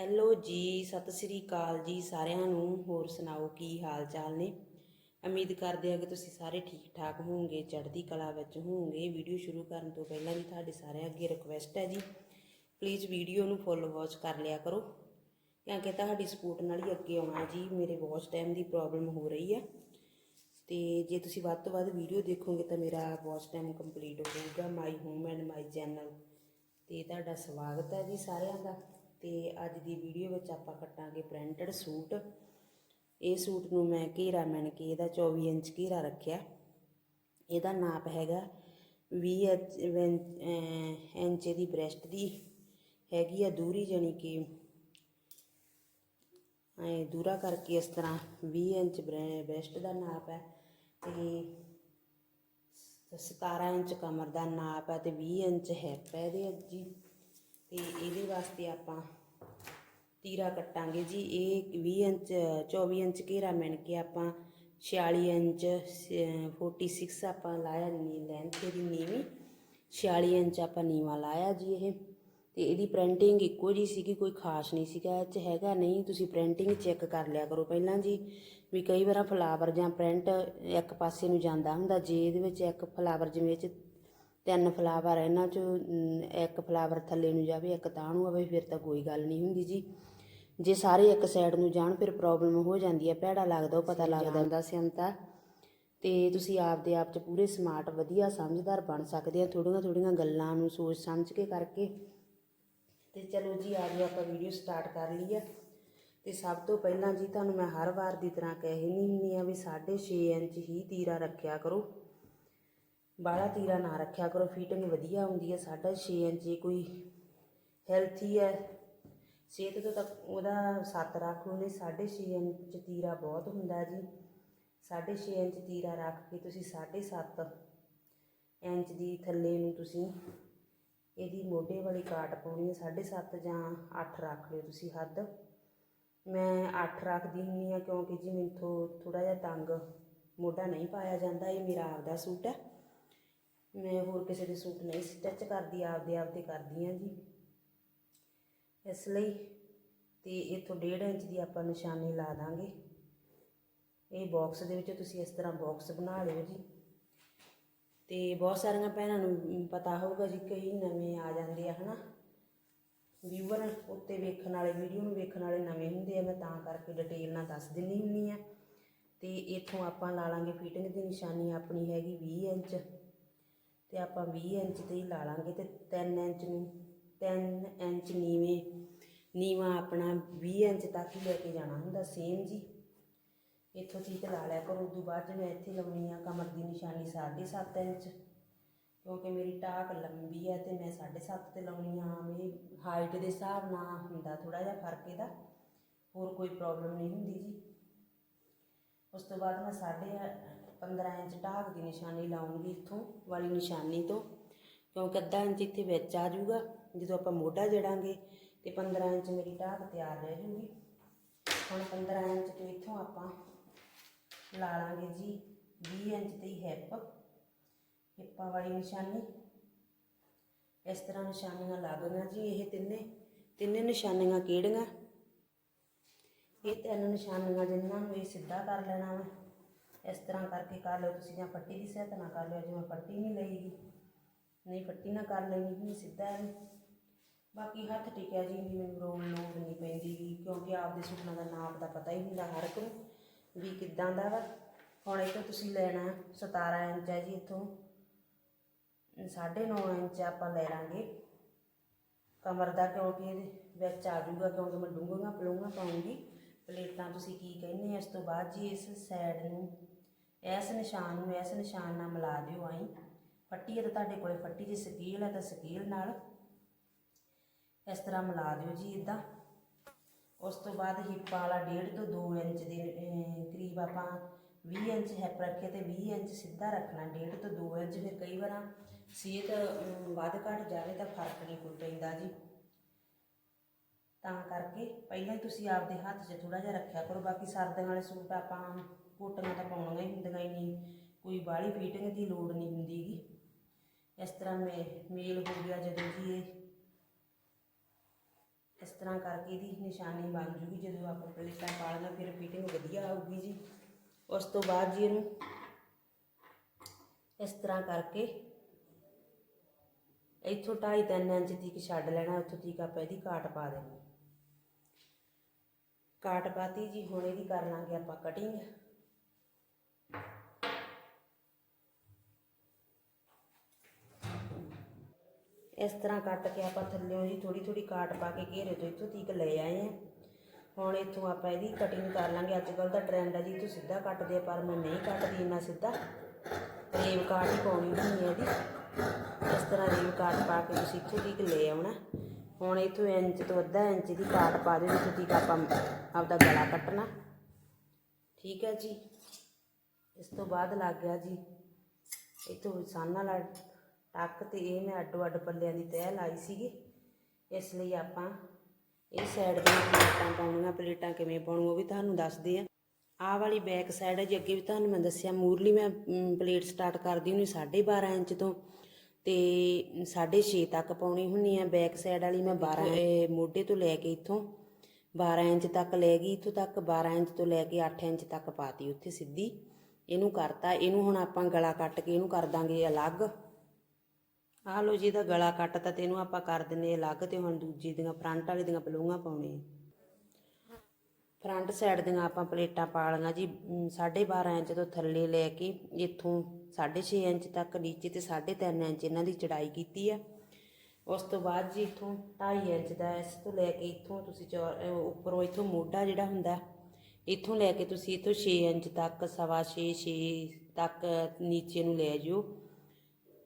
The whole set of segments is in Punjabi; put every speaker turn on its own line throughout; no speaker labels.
ਹੈਲੋ ਜੀ, ਸਤਿ ਸ੍ਰੀ ਅਕਾਲ ਜੀ ਸਾਰਿਆਂ ਨੂੰ। ਹੋਰ ਸੁਣਾਓ, ਕੀ ਹਾਲ ਚਾਲ ਨੇ? ਉਮੀਦ ਕਰਦੇ ਹਾਂ ਕਿ ਤੁਸੀਂ ਸਾਰੇ ਠੀਕ ਠਾਕ ਹੋਵੋਗੇ, ਚੜ੍ਹਦੀ ਕਲਾ ਵਿੱਚ ਹੋਵੋਗੇ। ਵੀਡੀਓ ਸ਼ੁਰੂ ਕਰਨ ਤੋਂ ਪਹਿਲਾਂ ਵੀ ਤੁਹਾਡੇ ਸਾਰਿਆਂ ਅੱਗੇ ਰਿਕੁਐਸਟ ਹੈ ਜੀ ਪਲੀਜ਼ ਵੀਡੀਓ ਨੂੰ ਫੁੱਲ ਵਾਚ ਕਰ ਲਿਆ ਕਰੋ। ਕਿਉਂਕਿ ਤੁਹਾਡੀ ਸਪੋਰਟ ਨਾਲ ਹੀ ਅੱਗੇ ਆਉਣਾ ਜੀ, ਮੇਰੇ ਵਾਚ ਟਾਈਮ ਦੀ ਪ੍ਰੋਬਲਮ ਹੋ ਰਹੀ ਹੈ ਤੇ ਜੇ ਤੁਸੀਂ ਵੱਧ ਤੋਂ ਵੱਧ ਵੀਡੀਓ ਦੇਖੋਗੇ ਤਾਂ ਮੇਰਾ ਵਾਚ ਟਾਈਮ ਕੰਪਲੀਟ ਹੋਊਗਾ my home and my channel ਤੇ ਤੁਹਾਡਾ ਸਵਾਗਤ ਹੈ ਜੀ ਸਾਰਿਆਂ ਦਾ। ਤੇ ਅੱਜ ਦੀ ਵੀਡੀਓ ਵਿੱਚ ਆਪਾਂ ਕੱਟਾਂਗੇ ਪ੍ਰਿੰਟਡ ਸੂਟ। ਇਹ ਸੂਟ ਨੂੰ ਮੈਂ ਘੇਰਾ ਮੈਨ ਕੇ ਇਹਦਾ 24 ਇੰਚ ਘੇਰਾ ਰੱਖਿਆ। ਇਹਦਾ ਨਾਪ ਹੈਗਾ 20 ਇੰਚ, ਵੈਂ- ਇੰਚ ਦੀ ਬ੍ਰੈਸਟ ਦੀ। ਹੈਗੀ ਆ ਦੂਰੀ ਜਾਣੀ ਕਿ ਐ ਦੂਰਾ ਕਰਕੇ ਇਸ ਤਰ੍ਹਾਂ 20 ਇੰਚ ਬ੍ਰੈਸਟ ਦਾ ਨਾਪ ਹੈ ਤੇ 17 ਇੰਚ ਕਮਰ ਦਾ ਨਾਪ ਹੈ ਤੇ 20 ਇੰਚ ਹਿੱਪ ਹੈ ਇਹਦੇ ਜੀ ਤੇ ਇਹਦੇ ਵਾਸਤੇ ਆਪਾਂ ਤੀਰਾ ਕੱਟਾਂਗੇ ਜੀ। ਇਹ 20 ਇੰਚ 24 ਇੰਚ ਘੇਰਾ ਮਿਣ ਕੇ ਆਪਾਂ 46 ਇੰਚ ਸ- 46 ਆਪਾਂ ਲਾਇਆ ਨੀ ਲੈਂਥ ਦੀ ਨੀਵੀਂ। 46 ਇੰਚ ਆਪਾਂ ਨੀਵਾ ਲਾਇਆ ਜੀ ਇਹ। ਤੇ ਇਹਦੀ ਪ੍ਰਿੰਟਿੰਗ ਇੱਕੋ ਜੀ ਸੀਗੀ, ਕੋਈ ਖਾਸ ਨਹੀਂ ਸੀਗਾ। ਇਹ ਚ ਹੈਗਾ ਨਹੀਂ, ਤੁਸੀਂ ਪ੍ਰਿੰਟਿੰਗ ਚੈੱਕ ਕਰ ਲਿਆ ਕਰੋ ਪਹਿਲਾਂ ਜੀ। ਵੀ ਕਈ ਵਾਰ ਫਲਾਵਰ ਜਾਂ ਪ੍ਰਿੰਟ ਇੱਕ ਪਾਸੇ ਨੂੰ ਜਾਂਦਾ ਹੁੰਦਾ, ਜੇ ਇਹਦੇ ਵਿੱਚ ਇੱਕ ਫਲਾਵਰ ਜਿਵੇਂ ਇਹ ਚ ਤਿੰਨ ਫਲਾਵਰ ਇਹਨਾਂ ਚ ਇੱਕ ਫਲਾਵਰ ਥੱਲੇ ਨੂੰ ਜਾਵੇ ਇੱਕ ਤਾਂ ਨੂੰ ਆਵੇ ਫਿਰ ਤਾਂ ਕੋਈ ਗੱਲ ਨਹੀਂ ਹੁੰਦੀ ਜੀ। ਜੇ ਸਾਰੇ ਇੱਕ ਸਾਈਡ ਨੂੰ ਜਾਣ ਫਿਰ ਪ੍ਰੋਬਲਮ ਹੋ ਜਾਂਦੀ ਹੈ ਭੈੜਾ ਲੱਗਦਾ ਉਹ ਪਤਾ ਲੱਗਦਾ ਹੁੰਦਾ ਸਿਮਤਾ। ਤੇ ਤੁਸੀਂ ਆਪਦੇ ਆਪ ਚ ਪੂਰੇ ਸਮਾਰਟ ਵਧੀਆ ਸਮਝਦਾਰ ਬਣ ਸਕਦੇ ਆ ਥੋੜੀਆਂ ਥੋੜੀਆਂ ਗੱਲਾਂ ਨੂੰ ਸੋਚ ਸਮਝ ਕੇ ਕਰਕੇ। ਤੇ ਚਲੋ ਜੀ ਆਜੋ ਆਪਾਂ ਵੀਡੀਓ ਸਟਾਰਟ ਕਰ ਲਈ ਆ ਤੇ ਸਭ ਤੋਂ ਪਹਿਲਾਂ ਜੀ ਤੁਹਾਨੂੰ ਮੈਂ ਹਰ ਵਾਰ ਦੀ ਤਰ੍ਹਾਂ ਕਹਿ ਨਹੀਂ ਹੁੰਦੀ ਆ ਵੀ 6.5 ਇੰਚ ਹੀ ਤੀਰਾ ਰੱਖਿਆ ਕਰੋ। ਬਾਹਲਾ ਤੀਰਾ ਨਾ ਰੱਖਿਆ ਕਰੋ ਫਿਟਿੰਗ ਵਧੀਆ ਹੁੰਦੀ ਹੈ 6.5 ਇੰਚ ਜੇ ਕੋਈ ਹੈਲਥੀ ਹੈ। ਸਿਹਤ ਤੋਂ ਤਾਂ ਉਹਦਾ 7 ਰੱਖ ਲਓ ਨਹੀਂ 6.5 ਇੰਚ ਤੀਰਾ ਬਹੁਤ ਹੁੰਦਾ ਜੀ। 6.5 ਇੰਚ ਤੀਰਾ ਰੱਖ ਕੇ ਤੁਸੀਂ 7.5 ਇੰਚ ਦੀ ਥੱਲੇ ਨੂੰ ਤੁਸੀਂ ਇਹਦੀ ਮੋਢੇ ਵਾਲੀ ਕਾਟ ਪਾਉਣੀ ਹੈ 7.5 ਜਾਂ 8 ਰੱਖ ਲਿਓ ਤੁਸੀਂ ਹੱਦ। ਮੈਂ 8 ਰੱਖਦੀ ਹੁੰਦੀ ਆ ਕਿਉਂਕਿ ਜੀ ਮੈਨੂੰ ਥੋੜਾ ਜਿਹਾ ਤੰਗ ਮੋਢਾ ਨਹੀਂ ਪਾਇਆ ਜਾਂਦਾ, ਇਹ ਮੇਰਾ ਆਪਦਾ ਸੂਟ ਹੈ। ਮੈਂ ਹੋਰ ਕਿਸੇ ਦੇ ਸੂਟ ਨਹੀਂ ਸਟਿਚ ਕਰਦੀ, ਆਪਦੇ ਆਪ ਤੇ ਕਰਦੀ ਆ ਜੀ। ਇਸ ਲਈ ਤੇ ਇਥੋਂ 1.5 ਇੰਚ ਦੀ ਆਪਾਂ ਨਿਸ਼ਾਨੀ ਲਾ ਦਾਂਗੇ। ਇਹ ਬਾਕਸ ਦੇ ਵਿੱਚ ਤੁਸੀਂ ਇਸ ਤਰ੍ਹਾਂ ਬਾਕਸ ਬਣਾ ਲਿਓ ਜੀ। ਤੇ ਬਹੁਤ ਸਾਰੀਆਂ ਭੈਣਾਂ ਨੂੰ ਪਤਾ ਹੋਊਗਾ ਜੀ ਕਈ ਨਵੇਂ ਆ ਜਾਂਦੇ ਆ, ਹਨਾ। ਵਿਊਅਰ ਉੱਤੇ ਵੇਖਣ ਵਾਲੇ ਵੀਡੀਓ ਨੂੰ ਵੇਖਣ ਵਾਲੇ ਨਵੇਂ ਹੁੰਦੇ ਆ, ਮੈਂ ਤਾਂ ਕਰਕੇ ਡਿਟੇਲ ਨਾਲ ਦੱਸ ਦਿੰਨੀ ਹੁੰਨੀ ਆ। ਤੇ ਇੱਥੋਂ ਆਪਾਂ ਲਾ ਲਾਂਗੇ ਫਿਟਿੰਗ ਦੀ ਨਿਸ਼ਾਨੀ, ਆਪਣੀ ਹੈਗੀ 20 ਇੰਚ। ਤੇ ਆਪਾਂ 20 ਇੰਚ ਤੇ ਹੀ ਲਾ ਲਾਂਗੇ ਤੇ 3 ਇੰਚ ਨੂੰ 3 ਇੰਚ ਨੀਵੇਂ, ਨੀਵਾ ਆਪਣਾ 20 ਇੰਚ ਤੱਕ ਹੀ ਲੈ ਕੇ ਜਾਣਾ ਹੁੰਦਾ ਸੇਮ ਜੀ। ਇੱਥੋਂ ਠੀਕ ਲਾ ਲਿਆ ਕਰੋ, ਉਦੋਂ ਬਾਅਦ 'ਚ ਮੈਂ ਇੱਥੇ ਲਾਉਣੀ ਆ ਕਮਰ ਦੀ ਨਿਸ਼ਾਨੀ 7.5 ਇੰਚ, ਕਿਉਂਕਿ ਮੇਰੀ ਟਾਕ ਲੰਬੀ ਹੈ ਤੇ ਮੈਂ 7.5 ਤੇ ਲਾਉਣੀ ਆ ਮੇਰੀ ਹਾਈਟ ਦੇ ਹਿਸਾਬ ਨਾਲ ਹੁੰਦਾ ਥੋੜਾ ਜਿਹਾ ਫ਼ਰਕ ਇਹਦਾ, ਹੋਰ ਕੋਈ ਪ੍ਰੋਬਲਮ ਨਹੀਂ ਹੁੰਦੀ ਜੀ। ਉਸ ਤੋਂ ਬਾਅਦ ਮੈਂ ਸਾਢੇ 15 ਇੰਚ ਢਾਕ ਦੀ ਨਿਸ਼ਾਨੀ ਲਾਉਂਗੀ ਇੱਥੋਂ ਵਾਲੀ ਨਿਸ਼ਾਨੀ ਤੋਂ, ਕਿਉਂਕਿ ਅੱਧਾ ਇੰਚ ਇੱਥੇ ਵਿੱਚ ਆ ਜਾਊਗਾ, ਜਦੋਂ ਆਪਾਂ ਮੋਢਾ ਜੜਾਂਗੇ ਤੇ 15 ਇੰਚ ਮੇਰੀ ਢਾਕ ਤਿਆਰ ਰਹਿ ਜੂਗੀ। ਹੁਣ 15 ਇੰਚ ਤੋਂ ਇੱਥੋਂ ਆਪਾਂ ਲਾ ਲਾਂਗੇ ਜੀ 20 ਇੰਚ ਦੀ ਹਿੱਪ ਹਿੱਪਾਂ ਵਾਲੀ ਨਿਸ਼ਾਨੀ। ਇਸ ਤਰ੍ਹਾਂ ਨਿਸ਼ਾਨੀਆਂ ਲਾ ਲੱਗੀਆਂ ਜੀ ਇਹ ਤਿੰਨੇ ਤਿੰਨੇ ਨਿਸ਼ਾਨੀਆਂ ਕਿਹੜੀਆਂ? ਇਹ ਤਿੰਨ ਨਿਸ਼ਾਨੀਆਂ ਜਿਨ੍ਹਾਂ ਨੂੰ ਇਹ ਸਿੱਧਾ ਕਰ ਲੈਣਾ ਵਾ। ਇਸ ਤਰ੍ਹਾਂ ਕਰਕੇ ਕਰ ਲਓ ਤੁਸੀਂ ਜਾਂ ਪੱਟੀ ਦੀ ਸਹਾਇਤਾ ਨਾਲ ਕਰ ਲਿਓ ਜਿਵੇਂ ਪੱਟੀ ਨਹੀਂ ਲਈਗੀ। ਨਹੀਂ ਪੱਟੀ ਨਾ ਕਰ ਲੈਣੀ ਵੀ ਸਿੱਧਾ ਹੈ ਬਾਕੀ ਹੱਥ ਟਿਕਿਆ ਜੀ ਵੀ ਮੈਨੂੰ ਰੋਲ ਲੋੜ ਨਹੀਂ ਪੈਂਦੀ ਗੀ, ਕਿਉਂਕਿ ਆਪਦੇ ਸੂਟਾਂ ਦਾ ਨਾਪ ਦਾ ਪਤਾ ਹੀ ਹੁੰਦਾ ਹਰ ਇੱਕ ਨੂੰ ਵੀ ਕਿੱਦਾਂ ਦਾ ਵਾ। ਹੁਣ ਇਹ ਤੋਂ ਤੁਸੀਂ ਲੈਣਾ 17 ਇੰਚ ਹੈ ਜੀ ਇੱਥੋਂ। 9.5 ਇੰਚ ਆਪਾਂ ਲੈ ਲਾਂਗੇ। ਕਮਰ ਦਾ ਕਿਉਂਕਿ ਵਿੱਚ ਆ ਜਾਊਗਾ ਕਿਉਂਕਿ ਮੈਂ ਡੂੰਘੀਆਂ ਪਲੂੰਘਾਂ ਪਾਉਂਗੀ। ਪਲੇਟਾਂ ਤੁਸੀਂ ਕੀ ਕਹਿੰਦੇ ਆ, ਇਸ ਤੋਂ ਬਾਅਦ ਜੀ ਇਸ ਸਾਈਡ ਨੂੰ, ਇਸ ਨਿਸ਼ਾਨ ਨੂੰ, ਇਸ ਨਿਸ਼ਾਨ ਨਾਲ ਮਿਲਾ ਦਿਓ ਆਈ ਫੱਟੀ ਹੈ ਤਾਂ ਤੁਹਾਡੇ ਕੋਲੇ ਫੱਟੀ ਜੇ ਸਕੀਲ ਹੈ ਤਾਂ ਸਕੀਲ ਨਾਲ ਇਸ ਤਰ੍ਹਾਂ ਮਿਲਾ ਦਿਓ ਜੀ ਇਦਾਂ ਉਸ ਤੋਂ ਬਾਅਦ ਹਿੱਪ ਵਾਲਾ 1.5 ਤੋਂ 2 ਇੰਚ ਦੇ ਕਰੀਬ ਆਪਾਂ 20 ਇੰਚ ਹਿੱਪ ਰੱਖੇ ਤੇ 20 ਇੰਚ ਸਿੱਧਾ ਰੱਖਣਾ 1.5 ਤੋਂ 2 ਇੰਚ ਫਿਰ ਕਈ ਵਾਰਾਂ ਸਿਹਤ ਵੱਧ ਘਟ ਜਾਵੇ ਤਾਂ ਫ਼ਰਕ ਨਹੀਂ ਕੋਈ ਪੈਂਦਾ ਜੀ। ਤਾਂ ਕਰਕੇ ਪਹਿਲਾਂ ਹੀ ਤੁਸੀਂ ਆਪਦੇ ਹੱਥ 'ਚ ਥੋੜਾ ਜਿਹਾ ਰੱਖਿਆ ਕਰੋ। ਬਾਕੀ ਸਰਦੀਆਂ ਵਾਲੇ ਸੂਟ ਆਪਾਂ ਕੋਟੀਆਂ ਤਾਂ ਪਾਉਣੀਆਂ ਹੀ ਹੁੰਦੀਆਂ ਹੀ ਨਹੀਂ। ਕੋਈ ਬਾਹਲੀ ਫਿਟਿੰਗ ਦੀ ਲੋੜ ਨਹੀਂ ਹੁੰਦੀਗੀ ਇਸ ਤਰ੍ਹਾਂ ਮੇ, ਮੇਲ ਹੋ ਗਿਆ ਜਦੋਂ ਜੀ ਇਹ। ਇਸ ਤਰ੍ਹਾਂ ਕਰਕੇ ਇਹਦੀ ਨਿਸ਼ਾਨੀ ਬਣ ਜੂਗੀ ਜਦੋਂ ਆਪਾਂ ਪਲੇਟਾਂ ਪਾਲੀਆਂ ਫਿਰ ਫਿਟਿੰਗ ਵਧੀਆ ਆਊਗੀ ਜੀ। ਉਸ ਤੋਂ ਬਾਅਦ ਜੀ ਇਹਨੂੰ ਇਸ ਤਰ੍ਹਾਂ ਕਰਕੇ ਇੱਥੋਂ ਢਾਈ ਤਿੰਨ ਇੰਚ ਤੀਕ ਛੱਡ ਲੈਣਾ, ਉੱਥੋਂ ਤੀਕ ਆਪਾਂ ਇਹਦੀ ਕਾਟ ਪਾ ਦੇਣੀ। ਕਾਟ ਪਾਤੀ ਜੀ, ਹੁਣ ਇਹਦੀ ਕਰ ਲਾਂਗੇ ਆਪਾਂ ਕਟਿੰਗ ਇਸ ਤਰ੍ਹਾਂ ਕੱਟ ਕੇ ਆਪਾਂ ਥੱਲਿਓਂ ਜੀ ਥੋੜੀ ਥੋੜੀ ਕਾਟ ਪਾ ਕੇ ਘੇਰੇ ਤੋਂ ਇੱਥੋਂ ਤੀਕ ਲੈ ਆਏ ਆ ਹੁਣ ਇੱਥੋਂ ਆਪਾਂ ਇਹਦੀ ਕਟਿੰਗ ਕਰ ਲਾਂਗੇ। ਅੱਜ ਕੱਲ ਦਾ ਟ੍ਰੈਂਡ ਆ ਜੀ, ਤੂੰ ਸਿੱਧਾ ਕੱਟਦੇ ਆ, ਪਰ ਮੈਂ ਨਹੀਂ ਕੱਟਦੀ ਇੰਨਾ ਸਿੱਧਾ। ਰੇਵ ਕਾਟ ਹੀ ਪਾਉਣੀ ਹੁੰਦੀ ਹੈ ਇਹਦੀ। ਇਸ ਤਰ੍ਹਾਂ ਰੇਵ ਕਾਟ ਪਾ ਕੇ ਤੁਸੀਂ ਇੱਥੋਂ ਤੀਕ ਲੈ ਆਉਣਾ। ਹੁਣ ਇੱਥੋਂ ਇੰਚ ਤੋਂ ਅੱਧਾ ਇੰਚ ਦੀ ਕਾਟ ਪਾ ਦਿਓ ਜਿੱਥੋਂ ਤੀਕ ਆਪਾਂ ਆਪਦਾ ਗਲਾ ਕੱਟਣਾ। ਠੀਕ ਹੈ ਜੀ। ਇਸ ਤੋਂ ਬਾਅਦ ਲੱਗ ਗਿਆ ਜੀ। ਇੱਥੋਂ ਸਾਨ ਵਾਲਾ ਟੱਕ ਤੇ ਇਹ ਮੈਂ ਅੱਡੋ ਅੱਡ ਪੱਲਿਆਂ ਦੀ ਤਹਿ ਲਾਈ ਸੀਗੀ। ਇਸ ਲਈ ਆਪਾਂ ਇਹ ਸਾਈਡ ਦੀਆਂ ਪਲੇਟਾਂ ਪਾਉਣੀਆਂ, ਪਲੇਟਾਂ ਕਿਵੇਂ ਪਾਉਣੀਆਂ ਉਹ ਵੀ ਤੁਹਾਨੂੰ ਦੱਸਦੇ ਆ ਆਹ ਵਾਲੀ ਬੈਕ ਸਾਈਡ ਹੈ ਜੀ, ਅੱਗੇ ਵੀ ਤੁਹਾਨੂੰ ਮੈਂ ਦੱਸਿਆ, ਮੂਰਲੀ ਮੈਂ ਪਲੇਟ ਸਟਾਰਟ ਕਰਦੀ ਹੁੰਦੀ 12.5 ਇੰਚ ਤੋਂ। ਤੇ 6.5 ਤੱਕ ਪਾਉਣੀ ਹੁੰਦੀ ਆ ਬੈਕ ਸਾਈਡ ਵਾਲੀ ਮੈਂ 12 ਇਹ ਮੋਢੇ ਤੋਂ ਲੈ ਕੇ ਇੱਥੋਂ 12 ਇੰਚ ਤੱਕ ਲੈ ਗਈ ਇੱਥੋਂ ਤੱਕ 12 ਇੰਚ ਤੋਂ ਲੈ ਕੇ 8 ਇੰਚ ਤੱਕ ਪਾਤੀ ਉੱਥੇ ਸਿੱਧੀ। ਇਹਨੂੰ ਕਰਤਾ ਇਹਨੂੰ ਹੁਣ ਆਪਾਂ ਗਲਾ ਕੱਟ ਕੇ ਇਹਨੂੰ ਕਰ ਦਾਂਗੇ ਅਲੱਗ। ਆਹ ਲੋ ਜੀ ਇਹਦਾ ਗਲਾ ਕੱਟਤਾ ਤੇ ਇਹਨੂੰ ਆਪਾਂ ਕਰ ਦਿੰਨੇ ਅਲੱਗ ਤੇ ਹੁਣ ਦੂਜੀ ਦੀਆਂ ਫਰੰਟ ਵਾਲੀ ਦੀਆਂ ਬਲੂਆਂ ਪਾਉਣੇ ਫਰੰਟ ਸਾਈਡ ਦੀਆਂ ਆਪਾਂ ਪਲੇਟਾਂ ਪਾ ਲਈਆਂ ਜੀ 12.5 ਇੰਚ ਤੋਂ ਥੱਲੇ ਲੈ ਕੇ ਇੱਥੋਂ 6.5 ਇੰਚ ਤੱਕ ਨੀਚੇ ਤੇ 3.5 ਇੰਚ ਇਹਨਾਂ ਦੀ ਚੜਾਈ ਕੀਤੀ ਆ। ਉਸ ਤੋਂ ਬਾਅਦ ਜੀ ਇੱਥੋਂ 2.5 ਇੰਚ ਦਾ ਇਸ ਤੋਂ ਲੈ ਕੇ ਇੱਥੋਂ ਤੁਸੀਂ ਚੌ- ਉੱਪਰੋਂ ਇੱਥੋਂ ਮੋਢਾ ਜਿਹੜਾ ਹੁੰਦਾ, ਇੱਥੋਂ ਲੈ ਕੇ ਤੁਸੀਂ ਇੱਥੋਂ 6 ਇੰਚ ਤੱਕ, ਸਵਾ 6 6 ਤੱਕ ਨੀਚੇ ਨੂੰ ਲੈ ਜਿਓ।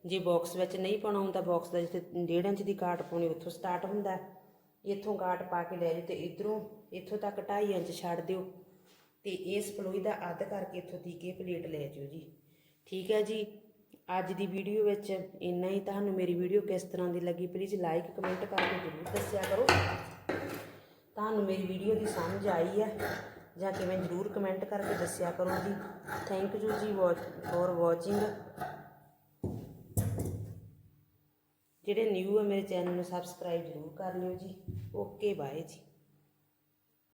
ਜੇ ਬਾਕਸ ਵਿੱਚ ਨਹੀਂ ਪਾਉਣਾ ਹੁੰਦਾ, ਬਾਕਸ ਦਾ ਜਿੱਥੇ 1.5 ਇੰਚ ਦੀ ਕਾਟ ਪਾਉਣੀ, ਉੱਥੋਂ ਸਟਾਰਟ ਹੁੰਦਾ। ਇੱਥੋਂ ਕਾਟ ਪਾ ਕੇ ਲੈ ਜਾਓ ਤੇ ਇਧਰੋਂ ਇੱਥੋਂ ਤੱਕ 2.5 ਇੰਚ ਛੱਡ ਦਿਓ। ਤੇ ਇਸ ਪਲੋਈ ਦਾ ਅੱਧ ਕਰਕੇ ਇੱਥੋਂ ਦੀ ਕੇ ਪਲੇਟ ਲੈ ਜਾਓ ਜੀ। ਠੀਕ ਹੈ ਜੀ? ਅੱਜ ਦੀ ਵੀਡੀਓ ਵਿੱਚ ਇੰਨਾ ਹੀ। ਤੁਹਾਨੂੰ ਮੇਰੀ ਵੀਡੀਓ ਕਿਸ ਤਰ੍ਹਾਂ ਦੀ ਲੱਗੀ ਪਲੀਜ਼ ਲਾਈਕ ਕਮੈਂਟ ਕਰਕੇ ਜ਼ਰੂਰ ਦੱਸਿਆ ਕਰੋ। ਤੁਹਾਨੂੰ ਮੇਰੀ ਵੀਡੀਓ ਦੀ ਸਮਝ ਆਈ ਹੈ ਜਾਂ ਕਿਵੇਂ ਜ਼ਰੂਰ ਕਮੈਂਟ ਕਰਕੇ ਦੱਸਿਆ ਕਰੋ ਜੀ। ਥੈਂਕ ਯੂ ਜੀ ਫॉर ਵਾਚਿੰਗ ਜਿਹੜੇ ਨਿਊ ਆ ਮੇਰੇ ਚੈਨਲ ਨੂੰ ਸਬਸਕ੍ਰਾਈਬ ਜ਼ਰੂਰ ਕਰ ਲਿਓ ਜੀ। ਓਕੇ ਬਾਏ ਜੀ।